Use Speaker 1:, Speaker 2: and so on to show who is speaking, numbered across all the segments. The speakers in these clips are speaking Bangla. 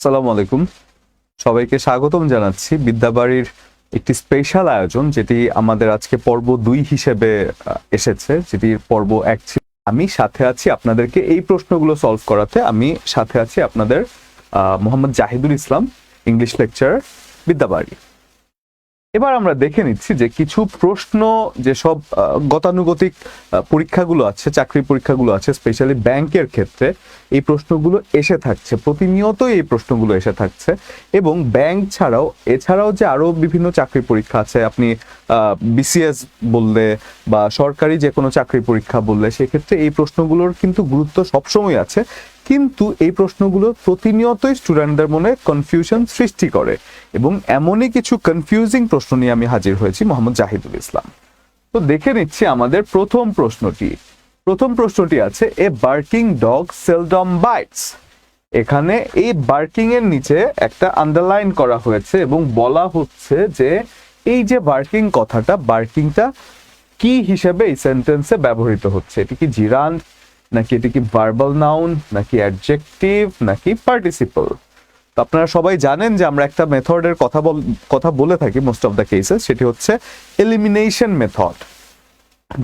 Speaker 1: আসসালামু আলাইকুম। সবাইকে স্বাগতম জানাচ্ছি। বিদ্যাবাড়ির একটি স্পেশাল আয়োজন যেটি আমাদের আজকে পর্ব দুই হিসেবে এসেছে। যেটির পর্ব এক ছিল। আমি সাথে আছি আপনাদেরকে এই প্রশ্নগুলো সলভ করাতে। আমি সাথে আছি আপনাদের মোহাম্মদ জাহিদুল ইসলাম ইংলিশ লেকচার বিদ্যাবাড়ি। এবার আমরা দেখে নিচ্ছি যে কিছু প্রশ্ন যেসব গতানুগতিক পরীক্ষাগুলো আছে চাকরি পরীক্ষাগুলো আছে স্পেশালি ব্যাংকের ক্ষেত্রে এই প্রশ্নগুলো এসে থাকছে, প্রতিনিয়তই এই প্রশ্নগুলো এসে থাকছে এবং ব্যাংক ছাড়াও, এছাড়াও যে আরও বিভিন্ন চাকরি পরীক্ষা আছে, আপনি বিসিএস বললে বা সরকারি যে কোনো চাকরি পরীক্ষা বললে, সেক্ষেত্রে এই প্রশ্নগুলোর কিন্তু গুরুত্ব সবসময় আছে কিন্তু এই প্রশ্নগুলো প্রতিনিয়তই স্টুডেন্টদের মনে কনফিউশন সৃষ্টি করে এবং এমনই কিছু কনফিউজিং প্রশ্ন নিয়ে আমি হাজির হয়েছি মোহাম্মদ জাহিদুল ইসলাম। তো দেখে নিচ্ছি আমাদের প্রথম প্রশ্নটি। প্রথম প্রশ্নটি আছে a barking dog seldom bites এখানে এই বার্কিং এর নিচে একটা আন্ডারলাইন করা হয়েছে এবং বলা হচ্ছে যে এই যে বার্কিং কথাটা বার্কিংটা কি হিসেবে এই সেন্টেন্সে ব্যবহৃত হচ্ছে? এটি কি জিরান্ড নাকি এটি কি ভার্বাল নাউন নাকি অ্যাডজেক্টিভ নাকি পার্টিসিপল তো আপনারা সবাই জানেন যে আমরা একটা মেথডের কথা বল, কথা বলে থাকি মোস্ট অফ দ্য কেসেস সেটি হচ্ছে এলিমিনেশন মেথড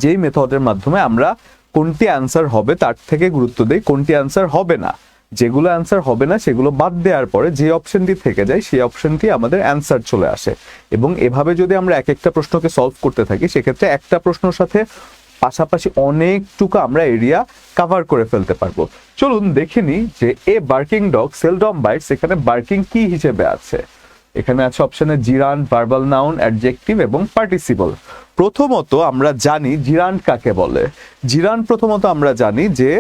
Speaker 1: যেই মেথডের মাধ্যমে আমরা কোনটি অ্যান্সার হবে, তার থেকে গুরুত্ব দিই, কোনটি অ্যান্সার হবে না। যেগুলো অ্যান্সার হবে না, সেগুলো বাদ দেওয়ার পরে যে অপশনটি থেকে যায়, সেই অপশনটি আমাদের অ্যান্সার চলে আসে। এবং এভাবে যদি আমরা এক একটা প্রশ্নকে সলভ করতে থাকি, সেক্ষেত্রে একটা প্রশ্নের সাথে পাশাপাশি অনেকটুকু আমরা এরিয়া কভার করে ফেলতে পারব। চলুন দেখে নিই যে a barking dog seldom bites এখানে বার্কিং কি হিসেবে আছে? এখানে আছে অপশানে জিরান ভার্বাল নাউন অ্যাডজেক্টিভ এবং পার্টিসিপল প্রথমত আমরা জানি জিরান কাকে বলে। জিরান প্রথমত আমরা জানি যে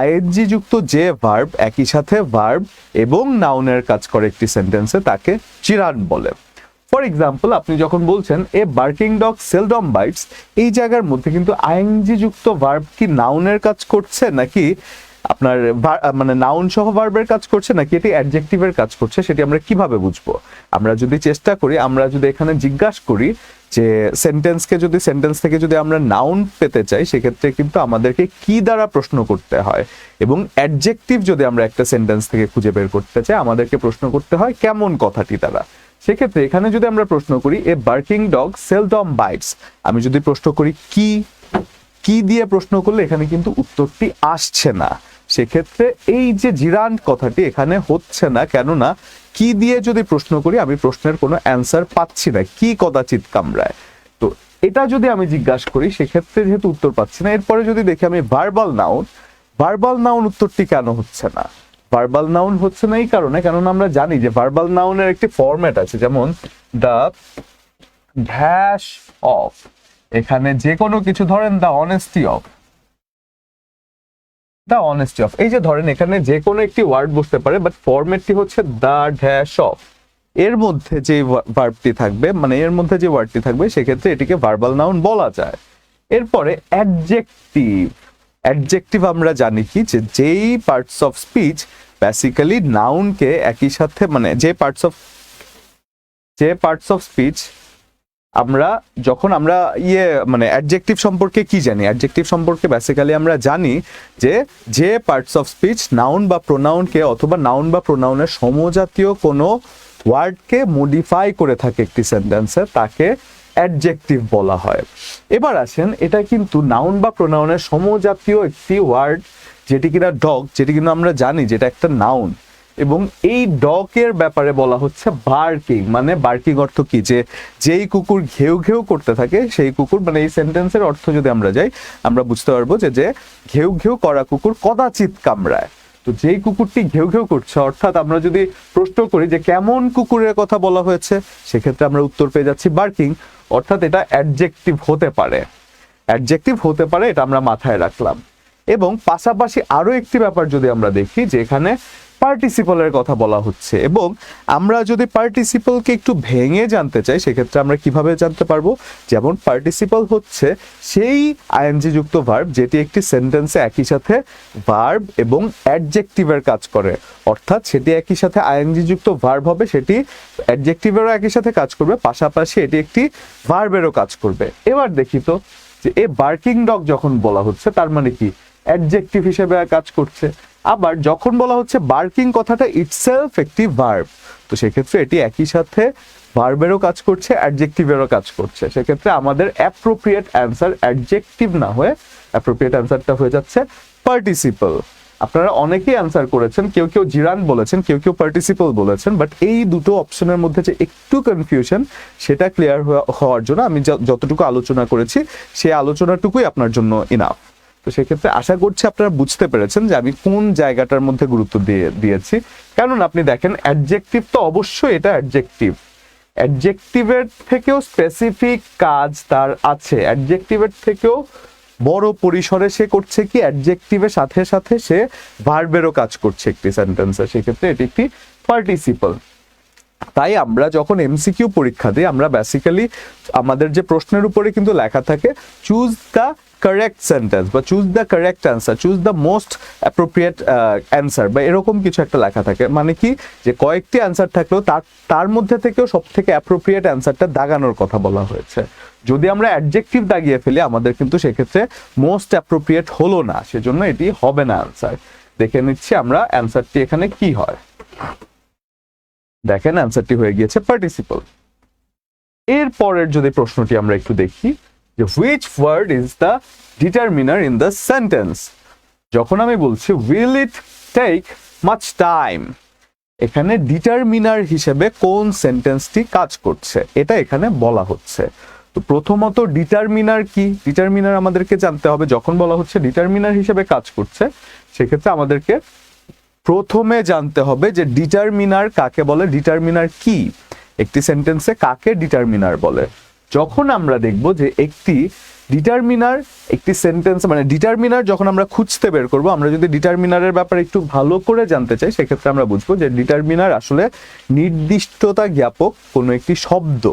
Speaker 1: আইএনজি যুক্ত যে ভার্ব একই সাথে ভার্ব এবং নাউনের কাজ করে একটি সেন্টেন্সে তাকে জিরান বলে। ফর এক্সাম্পল আপনি যখন বলছেন, a barking dog seldom bites এই জায়গার মধ্যে কিন্তু আইএনজি যুক্ত ভার্ব কি নাউনের কাজ করছে নাকি আপনার মানে নাউন সহ ভার্বের কাজ করছে নাকি এটি অ্যাডজেক্টিভের কাজ করছে, সেটি আমরা কীভাবে বুঝব? আমরা যদি চেষ্টা করি, আমরা যদি এখানে জিজ্ঞাসা করি যে সেন্টেন্সকে যদি সেন্টেন্স থেকে যদি আমরা নাউন পেতে চাই, সেক্ষেত্রে কিন্তু আমাদেরকে কি দ্বারা প্রশ্ন করতে হয়? এবং অ্যাডজেক্টিভ যদি আমরা একটা সেন্টেন্স থেকে খুঁজে বের করতে চাই, আমাদেরকে প্রশ্ন করতে হয় কেমন কথাটি দ্বারা? সেক্ষেত্রে এখানে যদি আমরা প্রশ্ন করি, a barking dog seldom bites আমি যদি প্রশ্ন করি, কি? কি দিয়ে প্রশ্ন করলে এখানে কিন্তু উত্তরটি আসছে না? সেক্ষেত্রে এই যে জিরান কথাটি এখানে হচ্ছে না, কেননা কি দিয়ে যদি প্রশ্ন করি, আমি প্রশ্নের কোনো অ্যান্সার পাচ্ছি না, কি কদাচিৎ কামড়ায়। তো এটা যদি আমি জিজ্ঞাসা করি, সেক্ষেত্রে যেহেতু উত্তর পাচ্ছি না, এরপরে যদি দেখি আমি ভার্বাল নাউন ভার্বাল নাউন উত্তরটি কেন হচ্ছে না? ভার্বাল নাউন হচ্ছে না এই কারণে কেননা আমরা জানি যে ভার্বাল নাউনের একটি ফরম্যাট আছে, যেমন দ্য ড্যাশ অফ এখানে যে কোনো কিছু ধরেন the honesty of the honesty of এই যে ধরেন এখানে যে কোনো একটি ওয়ার্ড বসতে পারে বাট ফরম্যাটটি হচ্ছে দ্য ড্যাশ অফ এর মধ্যে যে ভার্বটি থাকবে মানে এর মধ্যে যে ওয়ার্ডটি থাকবে, সেক্ষেত্রে এটিকে ভার্বাল নাউন বলা যায়। এরপরে অ্যাডজেক্টিভ অ্যাডজেক্টিভ আমরা জানি কি, যে যেই পার্টস অফ স্পিচ বেসিক্যালি নাউনকে একই সাথে মানে যে পার্টস অফ যে পার্টস অফ স্পিচ আমরা, যখন আমরা ইয়ে মানে অ্যাডজেক্টিভ সম্পর্কে কি জানি? অ্যাডজেক্টিভ সম্পর্কে বেসিক্যালি আমরা জানি যে যে পার্টস অফ স্পিচ নাউন বা প্রোনাউনকে অথবা নাউন বা প্রোনাউনের সমজাতীয় কোনো ওয়ার্ডকে মডিফাই করে থাকে একটি সেন্টেন্সে তাকে অ্যাডজেক্টিভ বলা হয়। এবার আসেন, এটা কিন্তু নাউন বা প্রোনাউনের সমজাতীয় একটি ওয়ার্ড যেটি কিনা ডগ যেটি কিন্তু আমরা জানি যেটা একটা নাউন এবং এই ডকের ব্যাপারে বলা হচ্ছে বার্কিং মানে বার্কিং অর্থ কি? যে যেই কুকুর ঘেউ ঘেউ করতে থাকে, সেই কুকুর মানে এই সেন্টেন্সের অর্থ যদি আমরা যাই, আমরা বুঝতে পারব যে যে ঘেউ ঘেউ করা কুকুর কদাচিৎ কামড়ায়। তো যেই কুকুরটি ঘেউ ঘেউ করছে, অর্থাৎ আমরা যদি প্রশ্ন করি যে কেমন কুকুরের কথা বলা হয়েছে, সেক্ষেত্রে আমরা উত্তর পেয়ে যাচ্ছি বার্কিং অর্থাৎ এটা অ্যাডজেক্টিভ হতে পারে। অ্যাডজেক্টিভ হতে পারে, এটা আমরা মাথায় রাখলাম। এবং পাশাপাশি আরও একটি ব্যাপার যদি আমরা দেখি যে এখানে পার্টিসিপলের কথা বলা হচ্ছে। এবং আমরা যদি পার্টিসিপলকে একটু ভেঙে জানতে চাই, সেক্ষেত্রে আমরা কীভাবে জানতে পারব? যেমন পার্টিসিপল হচ্ছে সেই আইএনজি যুক্ত ভার্ব যেটি একটি সেন্টেন্সে একই সাথে ভার্ব এবং অ্যাডজেক্টিভের কাজ করে। অর্থাৎ সেটি একই সাথে আইএনজি যুক্ত ভার্ব হবে, সেটি অ্যাডজেক্টিভেরও একই সাথে কাজ করবে, পাশাপাশি এটি একটি ভার্বেরও কাজ করবে। এবার দেখি তো যে এ বার্কিং ডগ যখন বলা হচ্ছে, তার মানে কি? অ্যাডজেক্টিভ হিসেবে কাজ করছে। আবার যখন বলা হচ্ছে বার্কিং কথাটা ইটসেলফ একটি ভার্ব তো সেক্ষেত্রে এটি একই সাথে ভার্বেরও কাজ করছে অ্যাডজেক্টিভেরও কাজ করছে। সেক্ষেত্রে আমাদের অ্যাপ্রোপ্রিয়েট অ্যান্সার অ্যাডজেক্টিভ না হয়ে অ্যাপ্রোপ্রিয়েট অ্যান্সারটা হয়ে যাচ্ছে পার্টিসিপল আপনারা অনেকেই অ্যান্সার করেছেন, কেউ কেউ জিরান বলেছেন, কেউ কেউ পার্টিসিপল বলেছেন বাট এই দুটো অপশনের মধ্যে যে একটু কনফিউশন সেটা ক্লিয়ার হওয়ার জন্য আমি যতটুকু আলোচনা করেছি, সেই আলোচনাটুকুই আপনার জন্য ইনাফ তো সেক্ষেত্রে আশা করছি আপনারা বুঝতে পেরেছেন যে আমি কোন জায়গাটার মধ্যে গুরুত্ব দিয়ে, দিয়েছি। কারণ আপনি দেখেন অ্যাডজেক্টিভ তো অবশ্যই এটা অ্যাডজেক্টিভ অ্যাডজেক্টিভের থেকেও স্পেসিফিক কাজ তার আছে। অ্যাডজেক্টিভের থেকেও বড় পরিসরে সে করছে কি? অ্যাডজেক্টিভের সাথে সাথে সে ভার্বেরও কাজ করছে একটি সেন্টেন্সে সেক্ষেত্রে এটি একটি পার্টিসিপল তাই আমরা যখন এমসিকিউ পরীক্ষা দিই, আমরা বেসিক্যালি আমাদের যে প্রশ্নের উপরে কিন্তু লেখা থাকে চুজ দ্য কারেক্ট সেন্টেন্স বা choose the correct answer choose the most appropriate answer বা এরকম কিছু একটা লেখা থাকে। মানে কি? যে কয়েকটি অ্যান্সার থাকলেও তার তার মধ্যে থেকেও সব থেকে অ্যাপ্রোপ্রিয়েট অ্যান্সারটা দাগানোর কথা বলা হয়েছে। যদি আমরা অ্যাডজেক্টিভ দাগিয়ে ফেলি, আমাদের কিন্তু সেক্ষেত্রে মোস্ট অ্যাপ্রোপ্রিয়েট হলো না, সেজন্য এটি হবে না অ্যান্সার দেখে নিচ্ছি আমরা অ্যান্সারটি এখানে কি হয়। দেখেন অ্যান্সারটি হয়ে গিয়েছে পার্টিসিপল এর পরের যদি প্রশ্নটি আমরা একটু দেখি, যে which word is the determiner in the sentence যখন আমি বলছি will it take much time এখানে ডিটারমিনার হিসেবে কোন সেন্টেন্সটি কাজ করছে? এটা এখানে বলা হচ্ছে। তো প্রথমত ডিটারমিনার কি? ডিটারমিনার আমাদেরকে জানতে হবে। যখন বলা হচ্ছে ডিটারমিনার হিসেবে কাজ করছে, সেক্ষেত্রে আমাদেরকে প্রথমে জানতে হবে যে ডিটারমিনার কাকে বলে, ডিটারমিনার কি? একটি সেন্টেন্সে কাকে ডিটারমিনার বলে? যখন আমরা দেখব যে একটি ডিটারমিনার, একটি সেন্টেন্স মানে ডিটারমিনার যখন আমরা খুঁজতে বের করব, আমরা যদি ডিটারমিনারের ব্যাপারে একটু ভালো করে জানতে চাই, সেক্ষেত্রে আমরা বুঝব যে ডিটারমিনার আসলে নির্দিষ্টতা জ্ঞাপক কোনো একটি শব্দ।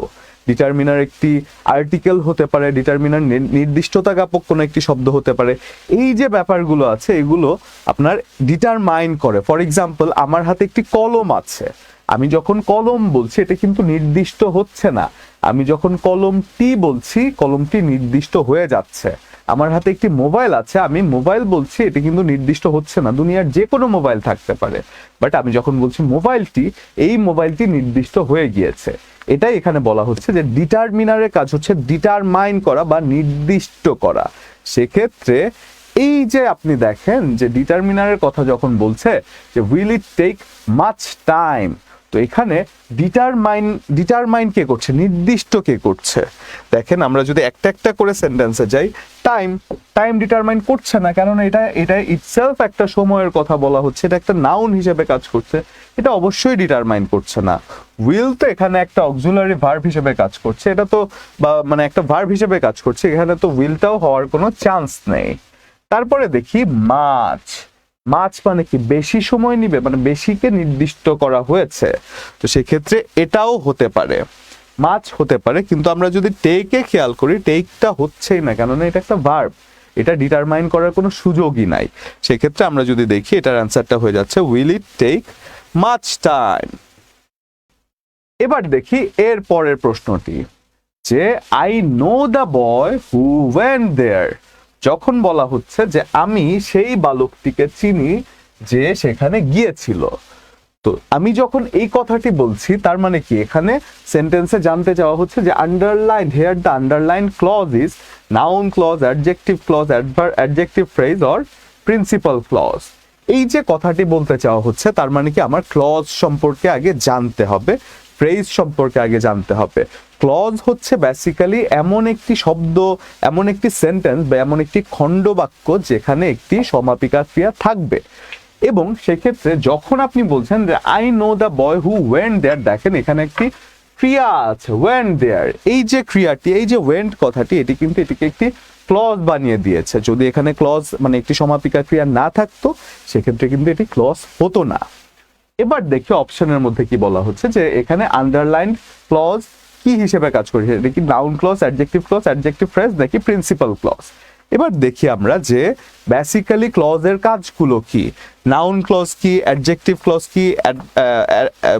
Speaker 1: ডিটারমিনার একটি আর্টিকেল হতে পারে ডিটারমিনার নির্দিষ্টতা জ্ঞাপক কোনো একটি শব্দ হতে পারে। এই যে ব্যাপারগুলো আছে, এগুলো আপনার ডিটারমাইন করে। ফর এক্সাম্পল আমার হাতে একটি কলম আছে। আমি যখন কলম বলছি, এটা কিন্তু নির্দিষ্ট হচ্ছে না। আমি যখন কলমটি বলছি কলমটি নির্দিষ্ট হয়ে যাচ্ছে। আমার হাতে একটি মোবাইল আছে, আমি মোবাইল বলছি, এটি কিন্তু নির্দিষ্ট হচ্ছে না। দুনিয়ার যে কোনো মোবাইল থাকতে পারে। বাট আমি যখন বলছি মোবাইলটি এই মোবাইলটি নির্দিষ্ট হয়ে গিয়েছে। এটাই এখানে বলা হচ্ছে যে ডিটারমিনারের কাজ হচ্ছে ডিটারমাইন করা বা নির্দিষ্ট করা। সেক্ষেত্রে এই যে আপনি দেখেন যে ডিটারমিনারের কথা যখন বলছে যে will it take much time তো এখানে ডিটারমাইন ডিটারমাইন কে করছে? নির্দিষ্ট কে করছে? দেখেন, আমরা যদি একটা একটা করে সেন্টেন্সে যাই টাইম টাইম ডিটারমাইন করছে না কারণ এটা এটা ইটসেলফ একটা সময়ের কথা বলা হচ্ছে, এটা একটা নাউন হিসেবে কাজ করছে, এটা অবশ্যই ডিটারমাইন করছে না। উইল তো এখানে একটা অক্সুলারি ভার্ব হিসেবে কাজ করছে, এটা তো, বা মানে একটা ভার্ব হিসেবে কাজ করছে, এখানে তো উইলটাও হওয়ার কোনো চান্স নেই। তারপরে দেখি, মাছ। মাছ মানে কি বেশি সময় নিবে? মানে বেশিকে নির্দিষ্ট করা হয়েছে। তো সেক্ষেত্রে এটাও হতে পারে। মাছ হতে পারে, কিন্তু আমরা যদি টেকে খেয়াল করি টেকটা হচ্ছেই না। কেননা এটা একটা ভার্ব এটা ডিটারমাইন করার কোনো সুযোগই নাই। সেক্ষেত্রে আমরা যদি দেখি, এটার অ্যান্সারটা হয়ে যাচ্ছে will it take much time এবার দেখি এর পরের প্রশ্নটি, যে I know the boy who went there যখন বলা হচ্ছে যে আমি সেই বালকটিকে চিনি যে সেখানে গিয়েছিল। তো আমি যখন এই কথাটি বলছি, তার মানে কি? এখানে সেন্টেন্সে জানতে চাওয়া হচ্ছে যে underline here the underline clause is noun clause adjective clause adverb adjective phrase or principal clause এই যে কথাটি বলতে চাওয়া হচ্ছে, তার মানে কি? আমার ক্লজ সম্পর্কে আগে জানতে হবে ফ্রেজ সম্পর্কে আগে জানতে হবে। ক্লজ হচ্ছে বেসিক্যালি এমন একটি শব্দ, এমন একটি সেন্টেন্স বা এমন একটি খণ্ড বাক্য যেখানে একটি সমাপিকা ক্রিয়া থাকবে। এবং সেক্ষেত্রে যখন আপনি বলছেন যে I know the boy who went there দেখেন এখানে একটি ক্রিয়া আছে ওয়েন দেয়ার এই যে ক্রিয়াটি, এই যে ওয়েন্ট কথাটি, এটি কিন্তু এটিকে একটি ক্লজ বানিয়ে দিয়েছে। যদি এখানে ক্লজ মানে একটি সমাপিকা ক্রিয়া না থাকতো, সেক্ষেত্রে কিন্তু এটি ক্লজ হতো না। এবার দেখি অপশনের মধ্যে কি বলা হচ্ছে যে, এখানে আন্ডারলাইন ক্লজ কি হিসেবে কাজ করছে এটা কি noun clause adjective clause adjective phrase নাকি প্রিন্সিপাল ক্লজ এবার দেখি আমরা যে বেসিক্যালি ক্লজের কাজগুলো কি। নাউন ক্লজ কি অ্যাডজেক্টিভ ক্লজ কি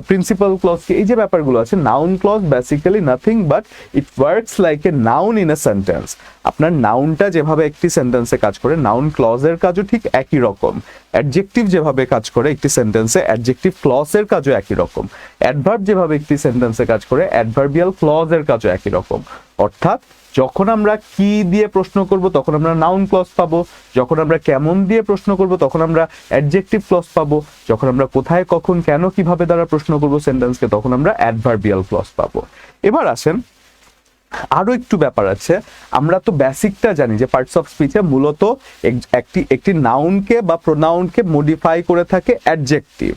Speaker 1: প্রিন্সিপাল ক্লজ কি, এই যে ব্যাপারগুলো আছে noun clause basically nothing but it works like a noun in a sentence আপনার নাউনটা যেভাবে একটি সেন্টেন্সে কাজ করে নাউন ক্লজের কাজও ঠিক একই রকম। অ্যাডজেক্টিভ যেভাবে কাজ করে, একটি সেন্টেন্সে অ্যাডজেক্টিভ ক্লজের কাজও একই রকম। অ্যাডভার্ব যেভাবে একটি সেন্টেন্সে কাজ করে অ্যাডভার্বিয়াল ক্লজের কাজও একই রকম। অর্থাৎ যখন আমরা কি দিয়ে প্রশ্ন করব, তখন আমরা নাউন ক্লস পাবো। যখন আমরা কেমন দিয়ে প্রশ্ন করব, তখন আমরা অ্যাডজেক্টিভ ক্লস পাবো। যখন আমরা কোথায়, কখন, কেন, কীভাবে দ্বারা প্রশ্ন করব সেন্টেন্সকে তখন আমরা অ্যাডভার্বিয়াল ক্লজ পাবো। এবার আসেন আরও একটু ব্যাপার আছে। আমরা তো বেসিকটা জানি যে পার্টস অফ স্পিচে মূলত এক- একটি একটি নাউনকে বা প্রোনাউনকে মডিফাই করে থাকে অ্যাডজেক্টিভ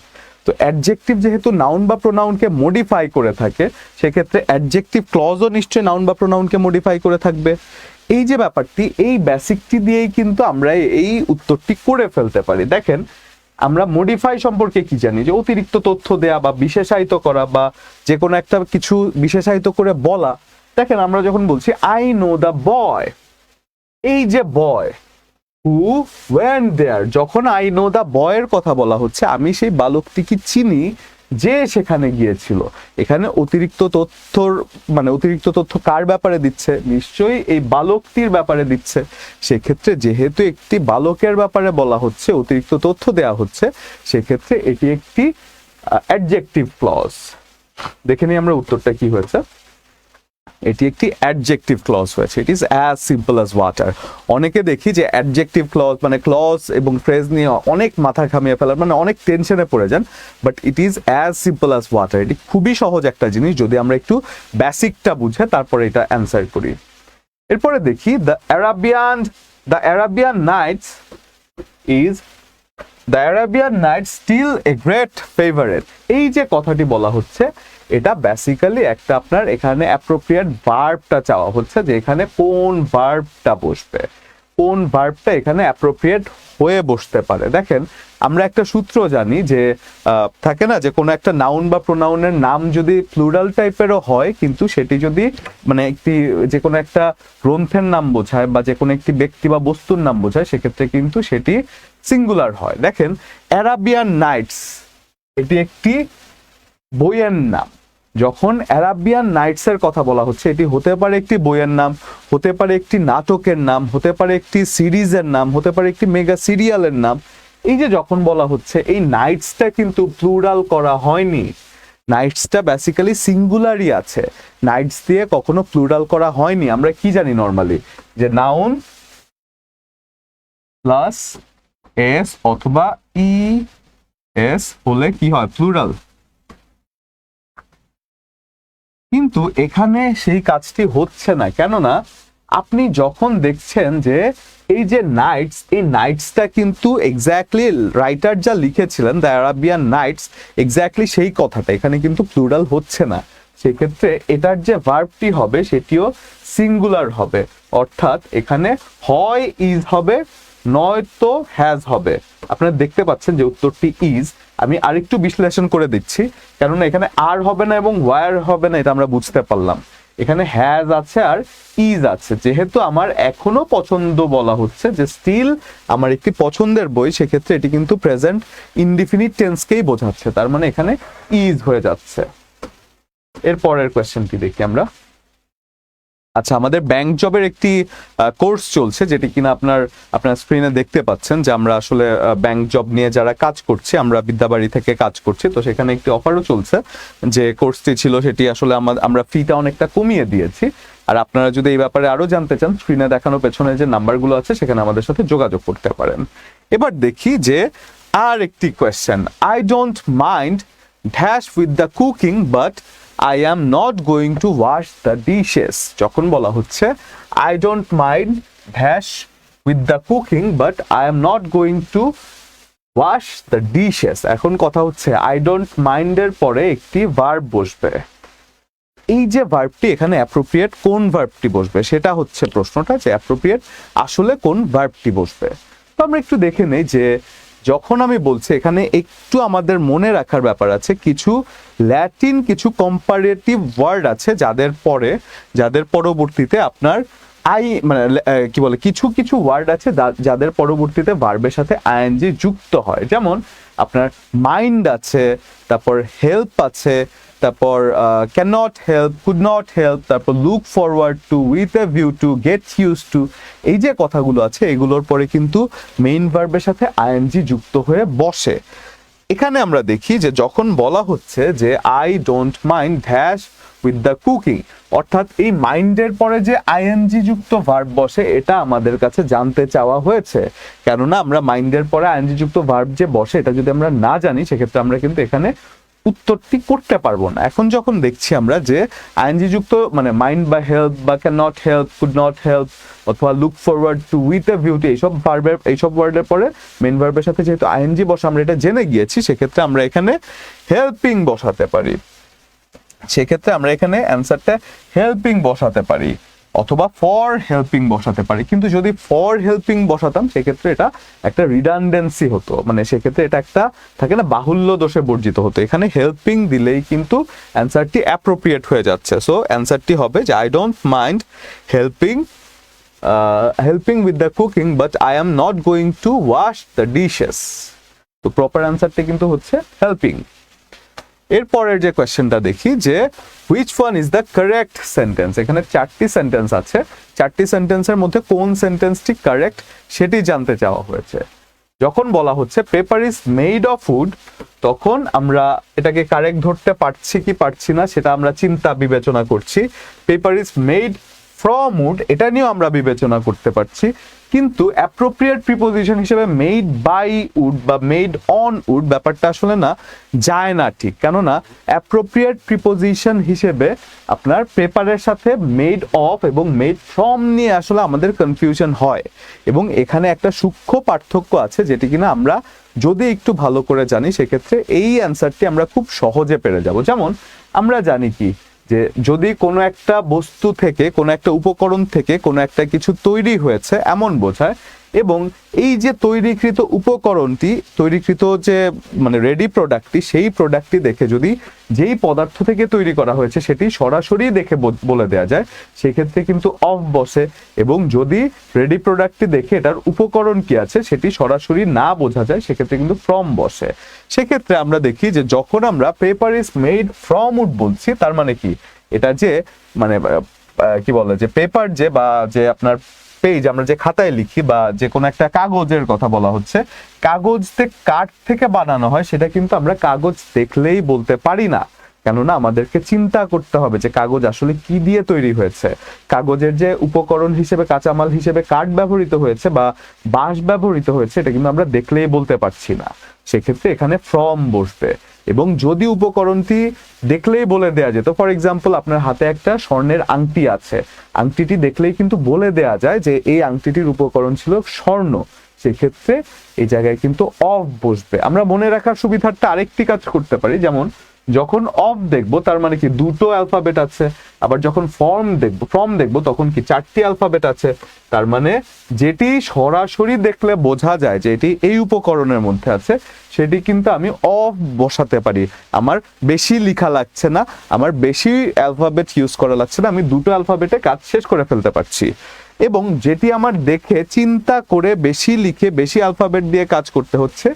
Speaker 1: তো অ্যাডজেক্টিভ যেহেতু নাউন বা প্রোনাউনকে মডিফাই করে থাকে, সেক্ষেত্রে অ্যাডজেক্টিভ ক্লজও নিশ্চয়ই নাউন বা প্রোনাউনকে মডিফাই করে থাকবে। এই যে ব্যাপারটি, এই বেসিকটি দিয়েই কিন্তু আমরা এই উত্তরটি করে ফেলতে পারি। দেখেন, আমরা মডিফাই সম্পর্কে কি জানি? যে অতিরিক্ত তথ্য দেয়া বা বিশেষায়িত করা বা যে কোনো একটা কিছু বিশেষায়িত করে বলা। দেখেন, আমরা যখন বলছি আই নো দ্য বয় এই যে বয় হু ওয়েন দেয়ার যখন আই নো দ্য বয়ের কথা বলা হচ্ছে, আমি সেই বালকটিকে চিনি, যে সেখানে গিয়েছিল। এখানে অতিরিক্ত তথ্যর মানে অতিরিক্ত তথ্য কার ব্যাপারে দিচ্ছে? নিশ্চয়ই এই বালকটির ব্যাপারে দিচ্ছে। সেক্ষেত্রে যেহেতু একটি বালকের ব্যাপারে বলা হচ্ছে, অতিরিক্ত তথ্য দেয়া হচ্ছে, সেক্ষেত্রে এটি একটি অ্যাডজেক্টিভ ক্লজ দেখে নিই আমরা উত্তরটা কি হয়েছে। এটি একটি অ্যাডজেক্টিভ ক্লজ হয়েছে। It is as simple as water অনেকে দেখি যে অ্যাডজেক্টিভ ক্লজ মানে ক্লজ এবং ফ্রেজ নিয়ে অনেক মাথা ঘামিয়ে ফেলার মানে অনেক টেনশনে পড়ে যান but it is as simple as water এটি খুবই সহজ একটা জিনিস, যদি আমরা একটু বেসিকটা বুঝে তারপরে এটা অ্যান্সার করি। এরপরে দেখি the Arabian the Arabian nights is the Arabian night still a great favourite. এই যে কথাটি বলা হচ্ছে, এটা বেসিক্যালি একটা আপনার এখানে অ্যাপ্রোপ্রিয়েট ভার্বটা চাওয়া হচ্ছে, যে এখানে কোন ভার্বটা বসবে। কোন ভার্বটা এখানে অ্যাপ্রোপ্রিয়েট হয়ে বসতে পারে। দেখেন, আমরা একটা সূত্র জানি যে থাকে না যে কোনো একটা নাউন বা প্রোনাউনের নাম যদি প্লুরাল টাইপেরও হয়, কিন্তু সেটি যদি মানে একটি যে কোনো একটা গ্রন্থের নাম বোঝায় বা যে কোনো একটি ব্যক্তি বা বস্তুর নাম বোঝায়, সেক্ষেত্রে কিন্তু সেটি সিঙ্গুলার হয়। দেখেন অ্যারাবিয়ান নাইটস এটি একটি বইয়ের নাম। যখন অ্যারাবিয়ান নাইটস এর কথা বলা হচ্ছে, এটি হতে পারে একটি বইয়ের নাম, হতে পারে একটি নাটকের নাম, হতে পারে একটি সিরিজের নাম, হতে পারে একটি মেগা সিরিয়ালের নাম। এই যে যখন বলা হচ্ছে, এই নাইটসটা কিন্তু প্লুরাল করা হয়নি। নাইটসটা বেসিক্যালি সিঙ্গুলারই আছে। নাইটস দিয়ে কখনো প্লুরাল করা হয়নি। আমরা কি জানি নর্মালি যে নাউন প্লাস এস অথবা ই এস হলে কি হয়? প্লুরাল কিন্তু এখানে সেই কাজটি হচ্ছে না। কেননা আপনি যখন দেখছেন যে এই যে নাইটস এই নাইটসটা কিন্তু এক্স্যাক্টলি রাইটার যা লিখেছিলেন দ্য অ্যারাবিয়ান নাইটস এক্স্যাক্টলি সেই কথাটা। এখানে কিন্তু প্লুরাল হচ্ছে না। সেক্ষেত্রে এটার যে ভার্বটি হবে, সেটিও সিঙ্গুলার হবে। অর্থাৎ এখানে হয় ইজ হবে নয়তো হ্যাজ হবে। আপনারা দেখতে পাচ্ছেন যে উত্তরটি ইজ আমি আরেকটু বিশ্লেষণ করে দিচ্ছি, কেননা এখানে আর হবে না এবং ওয়ার হবে না, এটা আমরা বুঝতে পারলাম। এখানে হ্যাজ আছে আর ইজ আছে। যেহেতু আমার এখনও পছন্দ বলা হচ্ছে যে স্টিল আমার একটি পছন্দের বই, সেক্ষেত্রে এটি কিন্তু প্রেজেন্ট ইনডিফিনিট টেন্সকেই বোঝাচ্ছে। তার মানে এখানে ইজ হয়ে যাচ্ছে। এর পরের কোয়েশ্চেনটি দেখি আমরা। আচ্ছা আমাদের ব্যাংক জবের একটি কোর্স চলছে যেটি কিনা আপনার আপনার স্ক্রিনে দেখতে পাচ্ছেন যে আমরা আসলে ব্যাংক জব নিয়ে যারা কাজ করছি, আমরা বিদ্যাবাড়ি থেকে কাজ করছি। তো সেখানে একটি অফারও চলছে যে কোর্সটি ছিল সেটি আসলে আমা- আমরা ফিটা অনেকটা কমিয়ে দিয়েছি। আর আপনারা যদি এই ব্যাপারে আরও জানতে চান স্ক্রিনে দেখানো পেছনে যে নাম্বারগুলো আছে, সেখানে আমাদের সাথে যোগাযোগ করতে পারেন। এবার দেখি যে আর একটি question I don't mind dash with the cooking but I am not going to wash the dishes যখন বলা হচ্ছে I don't mind dash with the cooking but I am not going to wash the dishes এখন কথা হচ্ছে আই ডোন্ট মাইন্ডের পরে একটি ভার্ব বসবে। এই যে ভার্বটি এখানে অ্যাপ্রোপ্রিয়েট কোন ভার্বটি বসবে, সেটা হচ্ছে প্রশ্নটা যে অ্যাপ্রোপ্রিয়েট আসলে কোন ভার্বটি বসবে। তো আমরা একটু দেখে নেই যে যখন আমি বলছি, এখানে একটু আমাদের মনে রাখার ব্যাপার আছে, কিছু ল্যাটিন, কিছু কম্পারেটিভ ওয়ার্ড আছে যাদের পরে, যাদের পরবর্তীতে আপনার আই মানে কি বলে, কিছু কিছু ওয়ার্ড আছে যাদের পরবর্তীতে ভার্বের সাথে আইএনজি যুক্ত হয়। যেমন, আপনার মাইন্ড আছে, তারপর হেল্প আছে তারপর can not help could not help তারপর look forward to with a view to get use to এই যে কথাগুলো আছে, এগুলোর পরে কিন্তু মেইন ভার্বের সাথে আইএনজি যুক্ত হয়ে বসে। এখানে আমরা দেখি যে যখন বলা হচ্ছে যে I don't mind dash with the cooking অর্থাৎ এই মাইন্ডের পরে যে আইএনজি যুক্ত ভার্ব বসে, এটা আমাদের কাছে জানতে চাওয়া হয়েছে। কেননা আমরা মাইন্ডের পরে আইএনজি যুক্ত ভার্ব যে বসে, এটা যদি আমরা না জানি, সেক্ষেত্রে আমরা কিন্তু এখানে উত্তরটি করতে পারব না। এখন যখন দেখছি আমরা যে আইএনজি যুক্ত মানে মাইন্ড বা হেল্প বা can not help could not help অথবা look forward to with a ভিউটি এইসব ভার্বের এইসব ওয়ার্ডের পরে মেন ভার্বের সাথে যেহেতু আইএনজি বসা আমরা এটা জেনে গিয়েছি, সেক্ষেত্রে আমরা এখানে হেল্পিং বসাতে পারি। সেক্ষেত্রে আমরা এখানে অ্যান্সারটা হেল্পিং বসাতে পারি। অথবা ফর হেল্পিং বসাতে পারি। কিন্তু যদি ফর হেল্পিং বসাতাম, সেক্ষেত্রে এটা একটা রিডান্ডেন্সি হতো। মানে সেক্ষেত্রে এটা একটা থাকে না, বাহুল্য দোষে বর্জিত হতো। এখানে হেল্পিং দিলেই কিন্তু অ্যান্সারটি অ্যাপ্রোপ্রিয়েট হয়ে যাচ্ছে। সো অ্যান্সারটি হবে যে I don't mind helping helping with the cooking but I am not going to wash the dishes তো প্রপার অ্যান্সারটি কিন্তু হচ্ছে হেল্পিং এরপরের যে কোয়েশ্চেনটা দেখি যে which one is the correct sentence এখানে চারটি সেন্টেন্স আছে। চারটি সেন্টেন্সের মধ্যে কোন সেন্টেন্সটি কারেক্ট সেটি জানতে চাওয়া হয়েছে। যখন বলা হচ্ছে paper is made of food তখন আমরা এটাকে কারেক্ট ধরতে পারছি কি পারছি না সেটা আমরা চিন্তা বিবেচনা করছি। Paper is made from wood এটা নিয়েও আমরা বিবেচনা করতে পারছি। কিন্তু অ্যাপ্রোপ্রিয়েট প্রিপোজিশন হিসেবে মেড বাই উড বা মেড অন উড ব্যাপারটা আসলে না যায় না ঠিক। কেননা অ্যাপ্রোপ্রিয়েট প্রিপোজিশন হিসেবে আপনার পেপারের সাথে মেড অফ এবং মেড ফ্রম নিয়ে আসলে আমাদের কনফিউশন হয়। এবং এখানে একটা সূক্ষ্ম পার্থক্য আছে যেটি কিনা আমরা যদি একটু ভালো করে জানি, সেক্ষেত্রে এই অ্যান্সারটি আমরা খুব সহজে পেরে যাব। যেমন, আমরা জানি কি যে যদি কোনো একটা বস্তু থেকে, কোনো একটা উপকরণ থেকে কোনো একটা কিছু তৈরি হয়েছে, এমন বোঝায় এবং এই যে তৈরিকৃত উপকরণটি, তৈরিকৃত যে মানে রেডি প্রোডাক্টটি সেই প্রোডাক্টটি দেখে যদি যেই পদার্থ থেকে তৈরি করা হয়েছে সেটি সরাসরি দেখে বলে দেওয়া যায়, সেক্ষেত্রে কিন্তু অফ বসে এবং যদি রেডি প্রোডাক্টটি দেখে এটার উপকরণ কি আছে সেটি সরাসরি না বোঝা যায়, সেক্ষেত্রে কিন্তু ফ্রম বসে। সেক্ষেত্রে আমরা দেখি যে যখন আমরা paper is made from wood বলছি তার মানে কি? এটা যে মানে কি বলে যে পেপার যে বা যে আপনার পেজ আমরা যে খাতায় লিখি বা যে কোনো একটা কাগজের কথা বলা হচ্ছে, কাগজ কাঠ থেকে বানানো হয় সেটা কিন্তু আমরা কাগজ দেখলেই বলতে পারি না। কেননা আমাদেরকে চিন্তা করতে হবে যে কাগজ আসলে কি দিয়ে তৈরি হয়েছে। কাগজের যে উপকরণ হিসেবে, কাঁচামাল হিসেবে কাঠ ব্যবহৃত হয়েছে বা বাঁশ ব্যবহৃত হয়েছে, এটা কিন্তু আমরা দেখলেই বলতে পারছি না। সেক্ষেত্রে এখানে ফ্রম বসবে। এবং যদি উপকরণটি দেখলেই বলে দেয়া যেত ফর এক্সাম্পল আপনার হাতে একটা স্বর্ণের আংটি আছে, আংটিটি দেখলেই কিন্তু বলে দেয়া যায় যে এই আংটিটির উপকরণ ছিল স্বর্ণ। সেক্ষেত্রে এই জায়গায় কিন্তু অফ বসবে। আমরা মনে রাখার সুবিধার্থে আরেকটি কাজ করতে পারি, যেমন যখন অফ দেখব, তার মানে কি দুটো অ্যালফাবেট আছে, আবার যখন ফর্ম দেখব ফর্ম দেখব, তখন কি চারটি অ্যালফাবেট আছে, তার মানে যেটি সরাসরি দেখলে বোঝা যায় যে এটি এই উপকরণের মধ্যে আছে, সেটি কিন্তু আমি অফ বসাতে পারি। আমার বেশি লেখা লাগছে না, আমার বেশি অ্যালফাবেট ইউজ করা লাগছে না, আমি দুটো অ্যালফাবেটে কাজ শেষ করে ফেলতে পারছি। এবং যেটি আমার দেখে চিন্তা করে বেশি লিখে, বেশি অ্যালফাবেট দিয়ে কাজ করতে হচ্ছে,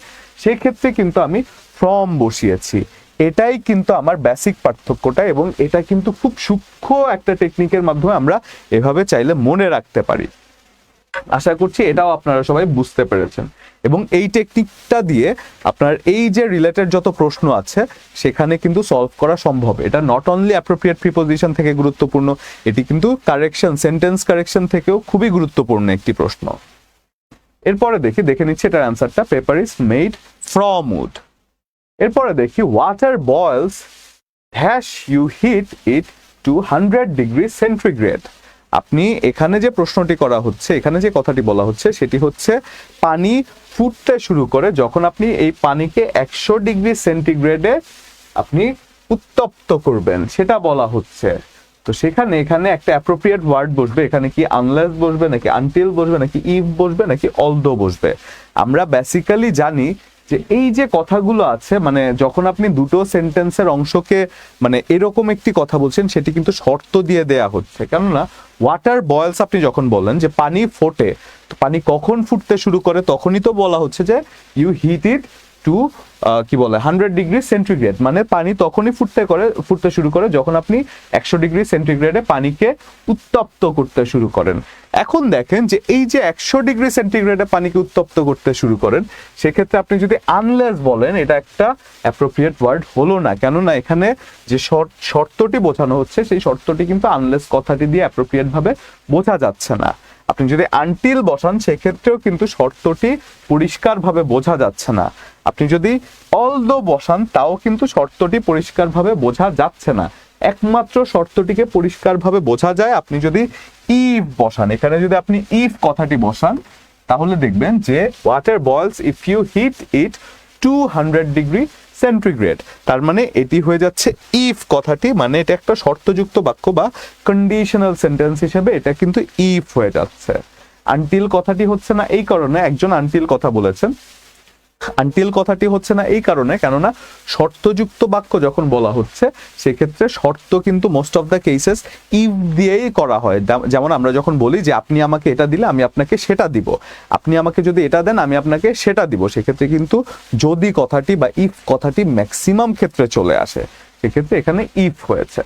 Speaker 1: সেক্ষেত্রে কিন্তু আমি ফর্ম বসিয়েছি। এটাই কিন্তু আমার বেসিক পার্থক্যটা এবং এটা কিন্তু খুব সূক্ষ্ম একটা টেকনিকের মাধ্যমে আমরা এভাবে চাইলে মনে রাখতে পারি। আশা করছি এটাও আপনারা সবাই বুঝতে পেরেছেন। এবং এই টেকনিকটা দিয়ে আপনার এই যে রিলেটেড যত প্রশ্ন আছে, সেখানে কিন্তু সলভ করা সম্ভব। এটা নট অনলি অ্যাপ্রোপ্রিয়েট প্রিপোজিশন থেকে গুরুত্বপূর্ণ, এটি কিন্তু কারেকশন সেন্টেন্স কারেকশন থেকেও খুবই গুরুত্বপূর্ণ একটি প্রশ্ন। এরপরে দেখি, দেখে নিচ্ছি এটার অ্যান্সারটা paper is made from wood এরপরে দেখি water boils as you heat it to hundred degree centigrade আপনি এখানে যে প্রশ্নটি করা হচ্ছে, এখানে যে কথাটি বলা হচ্ছে, সেটি হচ্ছে পানি ফুটতে শুরু করে যখন আপনি এই পানিকে একশো ডিগ্রি সেন্টিগ্রেডে আপনি উত্তপ্ত করবেন, সেটা বলা হচ্ছে। তো সেখানে, এখানে একটা অ্যাপ্রোপ্রিয়েট ওয়ার্ড বসবে, এখানে কি আনলেস বসবে, নাকি আনটিল বসবে, নাকি ইভ বসবে, নাকি অলদো বসবে। আমরা বেসিক্যালি জানি যে এই যে কথাগুলো আছে মানে যখন আপনি দুটো সেন্টেন্সের অংশকে মানে এরকম একটি কথা বলছেন, সেটি কিন্তু শর্ত দিয়ে দেয়া হচ্ছে। কেননা ওয়াটার বয়েলস আপনি যখন বলেন যে পানি ফোটে, তো পানি কখন ফুটতে শুরু করে তখনই তো বলা হচ্ছে যে ইউ হিট ইট টু কি বলে হান্ড্রেড ডিগ্রি সেন্টিগ্রেড মানে পানি তখনই ফুটতে করে, ফুটতে শুরু করে যখন আপনি একশো ডিগ্রি সেন্টিগ্রেডে পানিকে উত্তপ্ত করতে শুরু করেন। এখন দেখেন যে এই যে একশো ডিগ্রি সেন্টিগ্রেডে পানিকে উত্তপ্ত করতে শুরু করেন, সেক্ষেত্রে আপনি যদি আনলেস বলেন, এটা একটা অ্যাপ্রোপ্রিয়েট ওয়ার্ড হলো না। কেননা এখানে যে শর্ত শর্তটি বোঝানো হচ্ছে, সেই শর্তটি কিন্তু আনলেস কথাটি দিয়ে অ্যাপ্রোপ্রিয়েট ভাবে বোঝা যাচ্ছে না। আপনি যদি আনটিল বসান, সেক্ষেত্রেও কিন্তু শর্তটি পরিষ্কারভাবে বোঝা যাচ্ছে না। আপনি যদি অলদো বসান, তাও কিন্তু শর্তটি পরিষ্কারভাবে বোঝা যাচ্ছে না। একমাত্র শর্তটিকে পরিষ্কারভাবে বোঝা যায়, আপনি যদি ইফ বসান। এখানে যদি আপনি ইফ কথাটি বসান, তাহলে দেখবেন যে water boils if you heat it to hundred degree centigrade তার মানে এটি হয়ে যাচ্ছে ইফ কথাটি মানে এটা একটা শর্তযুক্ত বাক্য বা কন্ডিশনাল সেন্টেন্স হিসেবে এটা কিন্তু ইফ হয়ে যাচ্ছে। আনটিল কথাটি হচ্ছে না, এই কারণে একজন আনটিল কথা বলেছেন। আনটিল কথাটি হচ্ছে না এই কারণে, কেননা শর্তযুক্ত বাক্য যখন বলা হচ্ছে, সেক্ষেত্রে শর্ত কিন্তু most of the cases if দিয়েই করা হয়। যেমন আমরা যখন বলি যে আপনি আমাকে এটা দিলে আমি আপনাকে সেটা দিব। আপনি আমাকে যদি এটা দেন, আমি আপনাকে সেটা দিব। সেক্ষেত্রে কিন্তু যদি কথাটি বা ইফ কথাটি ম্যাক্সিমাম ক্ষেত্রে চলে আসে, সেক্ষেত্রে এখানে ইফ হয়েছে।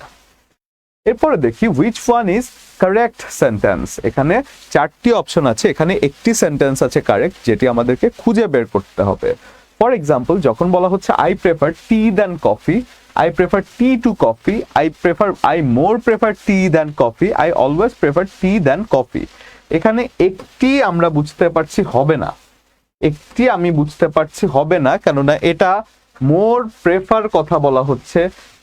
Speaker 1: এরপরে দেখি which one is correct sentence এখানে চারটি অপশন আছে, এখানে একটি সেন্টেন্স আছে কারেক্ট যেটি আমাদেরকে খুঁজে বের করতে হবে। ফর এক্সাম্পল যখন বলা হচ্ছে I prefer tea than coffee I prefer tea to coffee I prefer I more prefer tea than coffee I always prefer tea than coffee এখানে একটি আমরা বুঝতে পারছি হবে না। একটি আমি বুঝতে পারছি হবে না, কেননা এটা মোর প্রেফার কথা বলা হচ্ছে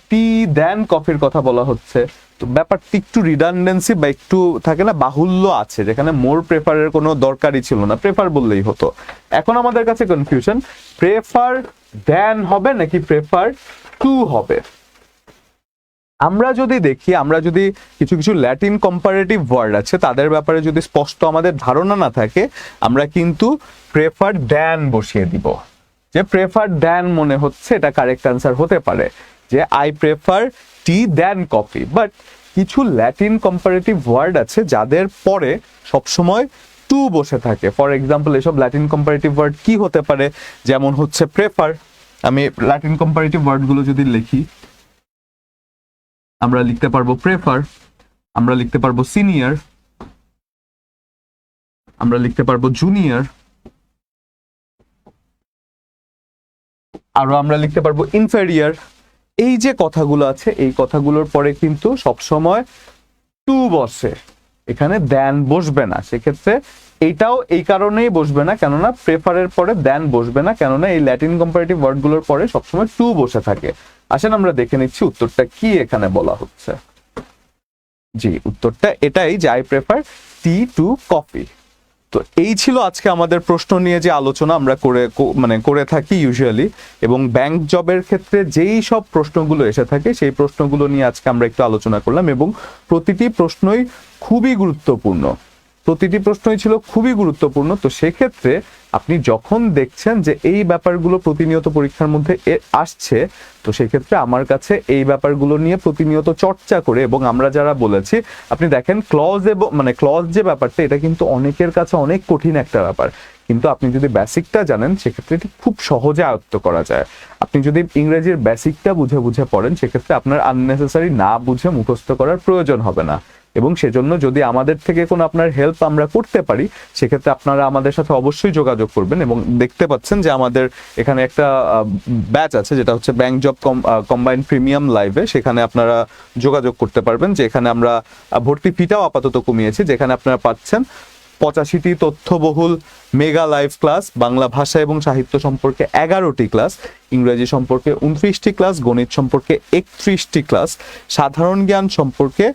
Speaker 1: টি দেন কফির কথা বলা হচ্ছে। তো ব্যাপারটি একটু রিডান্ডেন্সি বা একটু থাকে না, বাহুল্য আছে, যেখানে মোর প্রেফারের কোনো দরকারই ছিল না। প্রেফার বললেই হতো। এখন আমাদের কাছে কনফিউশন প্রেফার দেন হবে নাকি প্রেফার টু হবে? আমরা যদি দেখি, আমরা যদি কিছু কিছু ল্যাটিন কম্পারেটিভ ওয়ার্ড আছে, তাদের ব্যাপারে যদি স্পষ্ট আমাদের ধারণা না থাকে, আমরা কিন্তু প্রেফার ড্যান বসিয়ে দিব। যে প্রেফার ড্যান মনে হচ্ছে, এটা কারেক্ট অ্যান্সার হতে পারে। যে I prefer tea than coffee but কিছু ল্যাটিন কম্পারেটিভ ওয়ার্ড আছে যাদের পরে সবসময় টু বসে থাকে। ফর এক্সাম্পল এসব ল্যাটিন কম্পারেটিভ ওয়ার্ড কি হতে পারে? যেমন হচ্ছে প্রেফার আমি ল্যাটিন কম্পারেটিভ ওয়ার্ডগুলো যদি লিখি, আমরা লিখতে পারব প্রেফার আমরা লিখতে পারব সিনিয়র আমরা লিখতে পারব জুনিয়র আরও আমরা লিখতে পারব ইনফেরিয়ার এই যে কথাগুলো আছে, এই কথাগুলোর পরে কিন্তু সবসময় টু বসে। এখানে দেন বসবে না। সেক্ষেত্রে এইটাও এই কারণেই বসবে না, কেননা প্রেফারের পরে দেন বসবে না, কেননা এই ল্যাটিন কম্পারেটিভ ওয়ার্ডগুলোর পরে সবসময় টু বসে থাকে। আসেন আমরা দেখে নিচ্ছি উত্তরটা কি এখানে বলা হচ্ছে। জি, উত্তরটা এটাই যে I prefer tea to coffee তো এই ছিল আজকে আমাদের প্রশ্ন নিয়ে যে আলোচনা আমরা করে মানে করে থাকি ইউজুয়ালি এবং ব্যাংক জবের ক্ষেত্রে যেই সব প্রশ্নগুলো এসে থাকে, সেই প্রশ্নগুলো নিয়ে আজকে আমরা একটু আলোচনা করলাম, এবং প্রতিটি প্রশ্নই খুবই গুরুত্বপূর্ণ। প্রতিটি প্রশ্নই ছিল খুবই গুরুত্বপূর্ণ। তো সেক্ষেত্রে আপনি যখন দেখছেন যে এই ব্যাপারগুলো প্রতিনিয়ত পরীক্ষার মধ্যে আসছে, তো সেক্ষেত্রে আমার কাছে এই ব্যাপারগুলো নিয়ে প্রতিনিয়ত চর্চা করে এবং আমরা যারা বলেছি, আপনি দেখেন ক্লজ এবং মানে ক্লজ যে ব্যাপারটা, এটা কিন্তু অনেকের কাছে অনেক কঠিন একটা ব্যাপার। কিন্তু আপনি যদি বেসিকটা জানেন, সেক্ষেত্রে এটি খুব সহজে আয়ত্ত করা যায়। আপনি যদি ইংরেজির বেসিকটা বুঝে বুঝে পড়েন, সেক্ষেত্রে আপনার আননেসেসারি না বুঝে মুখস্থ করার প্রয়োজন হবে না। এবং সেজন্য যদি আমাদের থেকে কোনো আপনার হেল্প আমরা করতে পারি সেক্ষেত্রে আপনারা আমাদের সাথে অবশ্যই যোগাযোগ করবেন এবং দেখতে পাচ্ছেন যে আমাদের এখানে একটা ব্যাচ আছে যেটা হচ্ছে ব্যাংক জব কম্বাইন প্রিমিয়াম লাইভে সেখানে আপনারা যোগাযোগ করতে পারবেন যেখানে আমরা আহ, ভর্তি ফিটাও আপাতত কমিয়েছি যেখানে আপনারা পাচ্ছেন পঁচাশিটি তথ্যবহুল মেগা লাইভ ক্লাস বাংলা ভাষা এবং সাহিত্য সম্পর্কে এগারোটি ক্লাস ইংরেজি সম্পর্কে উনত্রিশটি ক্লাস গণিত সম্পর্কে একত্রিশটি ক্লাস সাধারণ জ্ঞান সম্পর্কে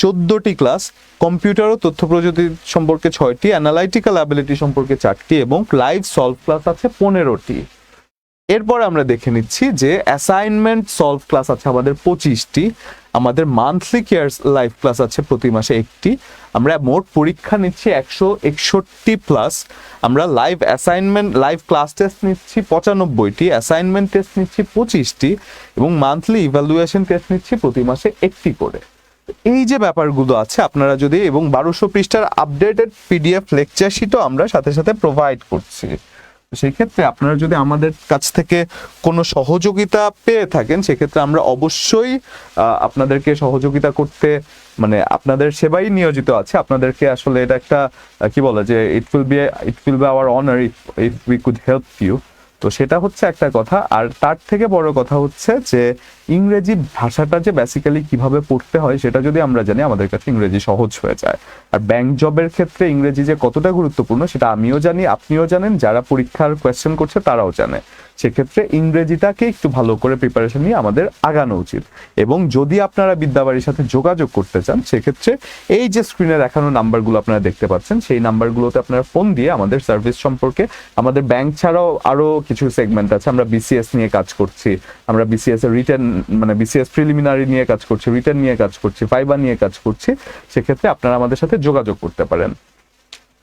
Speaker 1: চোদ্দটি ক্লাস, কম্পিউটার ও তথ্য প্রযুক্তি সম্পর্কে ছয়টি, অ্যানালাইটিক্যাল অ্যাবিলিটি সম্পর্কে চারটি এবং লাইভ সলভ ক্লাস আছে পনেরোটি। এরপর আমরা দেখে নিচ্ছি যে অ্যাসাইনমেন্ট সলভ ক্লাস আছে আমাদের পঁচিশটি, আমাদের মান্থলি কেয়ার লাইভ ক্লাস আছে প্রতি মাসে একটি। আমরা মোট পরীক্ষা নিচ্ছি একশো একষট্টি প্লাস আমরা live assignment live class test নিচ্ছি পঁচানব্বইটি অ্যাসাইনমেন্ট টেস্ট নিচ্ছি পঁচিশটি এবং মান্থলি ইভ্যালুয়েশন টেস্ট নিচ্ছি প্রতি মাসে একটি করে। এই যে ব্যাপারগুলো আছে, আপনারা যদি এবং বারোশো পৃষ্ঠার আপডেটেড পিডিএফ লেকচার শিটও আমরা সাথে সাথে প্রোভাইড করছি। সেই ক্ষেত্রে আপনারা যদি আমাদের কাছ থেকে কোনো সহযোগিতা পেয়ে থাকেন, সেক্ষেত্রে আমরা অবশ্যই আপনাদেরকে সহযোগিতা করতে মানে আপনাদের সেবাই নিয়োজিত আছে। আপনাদেরকে আসলে এটা একটা কি বলে যে it will be it will be our honour if if we could help you তো সেটা হচ্ছে একটা কথা। আর তার থেকে বড় কথা হচ্ছে যে ইংরেজি ভাষাটা যে বেসিক্যালি কীভাবে পড়তে হয় সেটা যদি আমরা জানি, আমাদের কাছে ইংরেজি সহজ হয়ে যায়। আর ব্যাংক জবের ক্ষেত্রে ইংরেজি যে কতটা গুরুত্বপূর্ণ সেটা আমিও জানি, আপনিও জানেন, যারা পরীক্ষার কোয়েশ্চেন করছে তারাও জানে। সেক্ষেত্রে ইংরেজিটাকে একটু ভালো করে প্রিপারেশন নিয়ে আমাদের আগানো উচিত। এবং যদি আপনারা বিদ্যাবাড়ির সাথে যোগাযোগ করতে চান, সেক্ষেত্রে এই যে স্ক্রিনে দেখানো নাম্বারগুলো আপনারা দেখতে পাচ্ছেন, সেই নাম্বারগুলোতে আপনারা ফোন দিয়ে আমাদের সার্ভিস সম্পর্কে, আমাদের ব্যাংক ছাড়াও আরও কিছু সেগমেন্ট আছে। আমরা বিসিএস নিয়ে কাজ করছি, আমরা বিসিএস এর রিটার্ন মানে বিসিএস প্রিলিমিনারি নিয়ে কাজ করছি রিটার্ন নিয়ে কাজ করছি ফাইবার নিয়ে কাজ করছি, সেক্ষেত্রে আপনারা আমাদের সাথে যোগাযোগ করতে পারেন।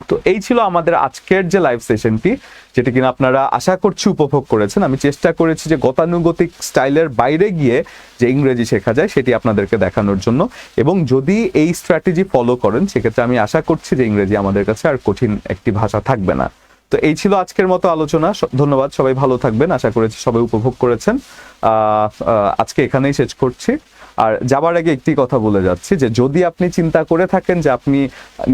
Speaker 1: তো এই ছিল আমাদের আজকের যে লাইভ সেশনটি যেটা কিনা আপনারা আশা করছি উপভোগ করেছেন। আমি চেষ্টা করেছি যে গতানুগতিক স্টাইলের বাইরে গিয়ে যে ইংরেজি শেখা যায়, সেটি আপনাদেরকে দেখানোর জন্য। এবং যদি এই স্ট্র্যাটেজি ফলো করেন, সেক্ষেত্রে আমি আশা করছি যে ইংরেজি আমাদের কাছে আর কঠিন একটি ভাষা থাকবে না। তো এই ছিল আজকের মতো আলোচনা। ধন্যবাদ, সবাই ভালো থাকবেন। আশা করেছি সবাই উপভোগ করেছেন। আজকে এখানেই শেষ করছি। আর যাবার আগে একটি কথা বলে যাচ্ছি যে, যদি আপনি চিন্তা করে থাকেন যে আপনি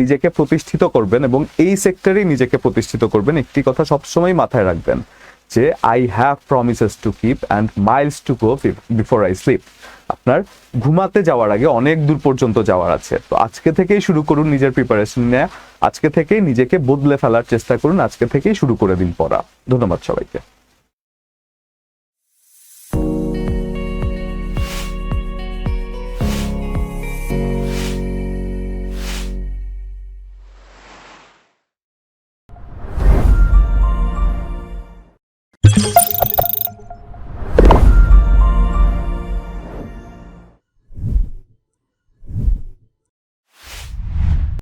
Speaker 1: নিজেকে প্রতিষ্ঠিত করবেন এবং এই সেক্টরেই নিজেকে প্রতিষ্ঠিত করবেন, একটি কথা সবসময় মাথায় রাখবেন যে I have promises to keep and miles to go before I sleep আপনার ঘুমাতে যাওয়ার আগে অনেক দূর পর্যন্ত যাওয়ার আছে। তো আজকে থেকেই শুরু করুন নিজের প্রিপারেশন নেয়া। আজকে থেকেই নিজেকে বদলে ফেলার চেষ্টা করুন। আজকে থেকেই শুরু করে দিন পড়া। ধন্যবাদ সবাইকে।